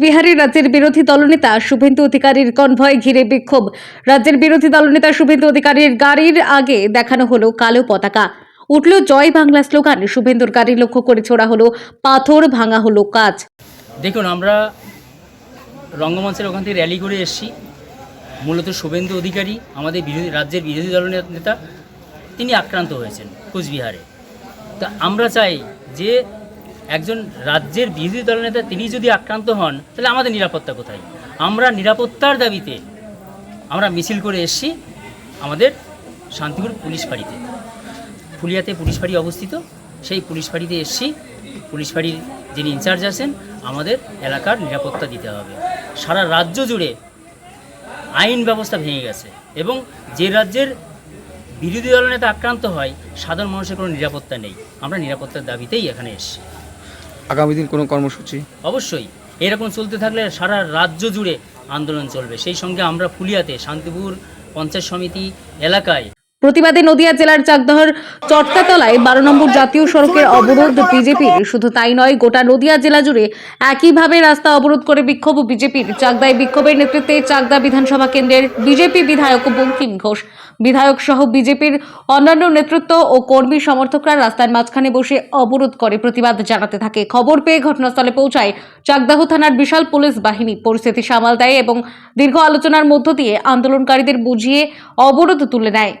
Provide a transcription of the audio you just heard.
কোচবিহারে রাজ্যের বিরোধী দলনেতা শুভেন্দু অধিকারীর কনভয় ঘিরে বিক্ষোভ। রাজ্যের বিরোধী দলনেতা শুভেন্দু অধিকারীর গাড়ির আগে দেখানো হলো কালো পতাকা। উঠল জয় বাংলা স্লোগান, শুভেন্দুর গাড়ি লক্ষ্য করে ছোড়া হলো পাথর, ভাঙা হলো কাজ। দেখুন, আমরা রঙ্গমঞ্চের ওখান থেকে র্যালি করে এসেছি। মূলত শুভেন্দু অধিকারী, আমাদের বিরোধী, রাজ্যের বিরোধী দল নেতা, তিনি আক্রান্ত হয়েছেন কোচবিহারে। তো আমরা চাই যে একজন রাজ্যের বিরোধী দলনেতা তিনি যদি আক্রান্ত হন, তাহলে আমাদের নিরাপত্তা কোথায়? আমরা নিরাপত্তার দাবিতে আমরা মিছিল করে এসেছি আমাদের শান্তিপুর পুলিশ ফাঁড়িতে। ফুলিয়াতে পুলিশ ফাঁড়ি অবস্থিত। সেই পুলিশ ফাঁড়িতে এসেছি। পুলিশ ফাঁড়ির যিনি ইনচার্জ আছেন, আমাদের এলাকার নিরাপত্তা দিতে হবে। সারা রাজ্য জুড়ে আইন ব্যবস্থা ভেঙে গেছে এবং যে রাজ্যের বিরোধী দলনেতা আক্রান্ত হয়, সাধারণ মানুষের কোনো নিরাপত্তা নেই। আমরা নিরাপত্তার দাবিতেই এখানে এসেছি। আগামী দিন কোনো কর্মসূচি? অবশ্যই। এরকম চলতে থাকলে সারা রাজ্য জুড়ে আন্দোলন চলবে। সেই সঙ্গে আমরা ফুলিয়াতে শান্তিপুর পঞ্চায়েত সমিতি এলাকায় প্রতিবাদে নদিয়া জেলার চাকদহর চটকাতলায় বারো নম্বর জাতীয় সড়কের অবরোধ বিজেপির। শুধু তাই নয়, গোটা নদিয়া জেলা জুড়ে একইভাবে রাস্তা অবরোধ করে বিক্ষোভ বিজেপির। চাকদায় বিক্ষোভের নেতৃত্বে চাকদা বিধানসভা কেন্দ্রের বিজেপি বিধায়ক বঙ্কিম ঘোষ। বিধায়ক সহ বিজেপির অন্যান্য নেতৃত্ব ও কর্মী সমর্থকরা রাস্তার মাঝখানে বসে অবরোধ করে প্রতিবাদ জানাতে থাকে। খবর পেয়ে ঘটনাস্থলে পৌঁছায় চাকদাহ থানার বিশাল পুলিশ বাহিনী। পরিস্থিতি সামাল দেয় এবং দীর্ঘ আলোচনার মধ্য দিয়ে আন্দোলনকারীদের বুঝিয়ে অবরোধ তুলে নেয়।